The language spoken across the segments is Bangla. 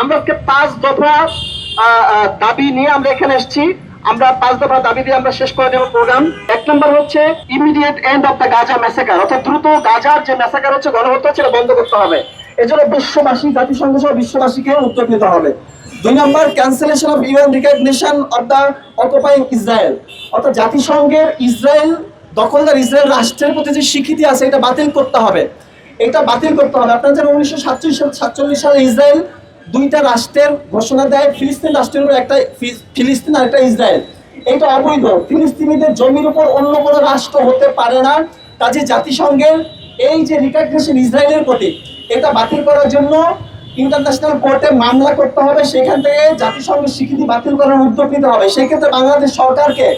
আমরা আজকে পাঁচ দফা দাবি নিয়ে আমরা এখানে এসেছি। আমরা পাঁচ দফা দাবি দিয়ে আমরা শেষ করে দেবো প্রোগ্রাম। এক নম্বর হচ্ছে immediate end of the Gaza massacre অর্থাৎ দ্রুত গাজার যে ম্যাসাকার হচ্ছে, গণহত্যা এটা বন্ধ করতে হবে। এজন্য বিশ্ববাসী, জাতিসংঘ সহ বিশ্ববাসীকে উদ্যোগ নিতে হবে। দুই নম্বর cancellation of UN recognition of the occupying Israel অর্থাৎ জাতিসংঘের ইসরায়েল, দখলদার ইসরায়েল রাষ্ট্রের প্রতি যে স্বীকৃতি আছে, এটা বাতিল করতে হবে। এটা বাতিল করতে হবে। আপনার জানেন উনিশশো সাতচল্লিশ সাতচল্লিশ সালে ইসরায়েল দুইটা রাষ্ট্রের ঘোষণা দেয়, ফিলিস্তিন রাষ্ট্রের উপর একটা ফিলিস্তিন আর একটা ইসরায়েল। এটা অবৈধ। ফিলিস্তিনিদের জমির উপর অন্য কোনো রাষ্ট্র হতে পারে না। কাজে জাতিসংঘের এই যে রিকগনিশন ইসরায়েলের প্রতি, এটা বাতিল করার জন্য ইন্টারন্যাশনাল কোর্টে মামলা করতে হবে। সেখান থেকে জাতিসংঘের স্বীকৃতি বাতিল করার উদ্যোগ নিতে হবে। সেক্ষেত্রে বাংলাদেশ সরকারকে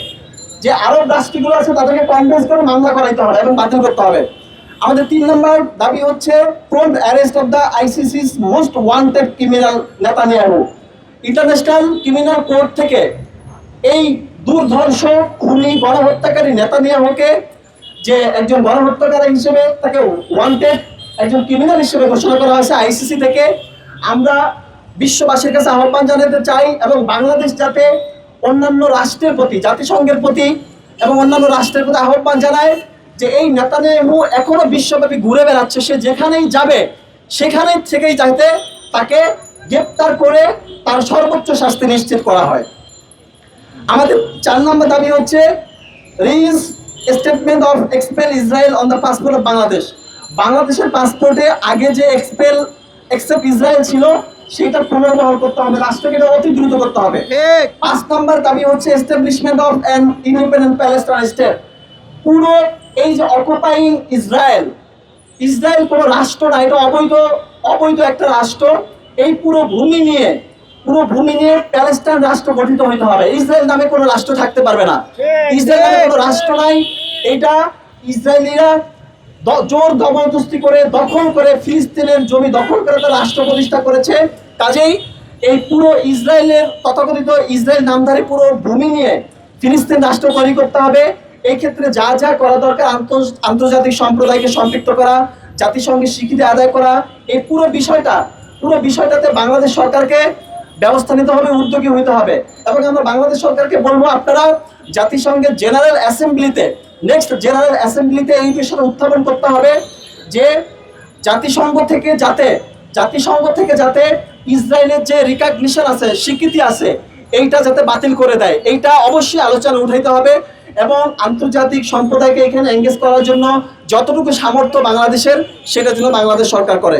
যে আরব রাষ্ট্রগুলো আছে, তাদেরকে কনভিন্স করে মামলা করাইতে হবে এবং বাতিল করতে হবে। আমাদের তিন নম্বর দাবি হচ্ছে prompt arrest of the ICC's most wanted criminal নেতা নেতানিয়াহু। ইন্টারন্যাশনাল ক্রিমিনাল কোর্ট থেকে এই দুর্ধর্ষ, খুনি, গণহত্যাকারী নেতানিয়াহুকে যে একজন গণহত্যাকারী হিসেবে তাকে ওয়ান্টেড একজন ক্রিমিনাল হিসেবে ঘোষণা করা হয়েছে আইসিসি থেকে। আমরা বিশ্ববাসীর কাছে আহ্বান জানাতে চাই এবং বাংলাদেশ যাতে অন্যান্য রাষ্ট্রের প্রতি, জাতিসংঘের প্রতি এবং অন্যান্য রাষ্ট্রের প্রতি আহ্বান জানায়। যে এই নেতানিয়াহু এখনও বিশ্বব্যাপী ঘুরে বেড়াচ্ছে সে যেখানেই যাবে সেখানেই থেকেই যাতে তাকে গ্রেপ্তার করে তার সর্বোচ্চ শাস্তি নিশ্চিত করা হয়। আমাদের চার নম্বর দাবি হচ্ছে reinstatement of except Israel on the passport of Bangladesh. বাংলাদেশের পাসপোর্টে আগে যে এক্সপেল এক্সেপ্ট ইসরায়েল ছিল সেটা পুনর্বহাল করতে হবে রাষ্ট্রকে এটা অতি দ্রুত করতে হবে। পাঁচ নম্বর দাবি হচ্ছে establishment of an independent Palestine state পুরো এই যে অকুপাইং ইসরায়েল ইসরায়েল কোনো রাষ্ট্র না এটা অবৈধ অবৈধ একটা রাষ্ট্র। এই পুরো ভূমি নিয়ে পুরো ভূমি নিয়ে প্যালেস্টাইন রাষ্ট্র গঠিত হইতে হবে। ইসরায়েল নামে কোনো রাষ্ট্র থাকতে পারবে না। ইসরায়েল নামে কোনো রাষ্ট্র নাই। এটা ইসরায়েলিরা জোর জবরদস্তি করে দখল করে ফিলিস্তিনের জমি দখল করে তারা রাষ্ট্র প্রতিষ্ঠা করেছে। কাজেই এই পুরো ইসরায়েলের তথাকথিত ইসরায়েল নামধারী পুরো ভূমি নিয়ে ফিলিস্তিন রাষ্ট্র তৈরি করতে হবে। এই ক্ষেত্রে যা যা করা দরকার আন্তর- আন্তর্জাতিক সম্প্রদায়কে সম্পৃক্ত করা, জাতিসংঘের স্বীকৃতি আদায় করা, এই পুরো বিষয়টা, পুরো বিষয়টাতে বাংলাদেশ সরকারকে ব্যবস্থা নিতে হবে, উদ্যোগী হইতে হবে। এবং আমরা বাংলাদেশ সরকারকে বলব, আপনারা জাতিসংঘের জেনারেল অ্যাসেম্বলিতে, নেক্সট জেনারেল অ্যাসেম্বলিতে এই বিষয়টা উত্থাপন করতে হবে, যে জাতিসংঘ থেকে যাতে, জাতিসংঘ থেকে যাতে ইসরায়েলের যে রিকগনিশন আছে, স্বীকৃতি আছে, এইটা যাতে বাতিল করে দেয়। এইটা অবশ্যই আলোচনা উঠাইতে হবে। এবং আন্তর্জাতিক সম্প্রদায়কে এখানে এঙ্গেজ করার জন্য যতটুকু সামর্থ্য বাংলাদেশের সেটা যেন বাংলাদেশ সরকার করে।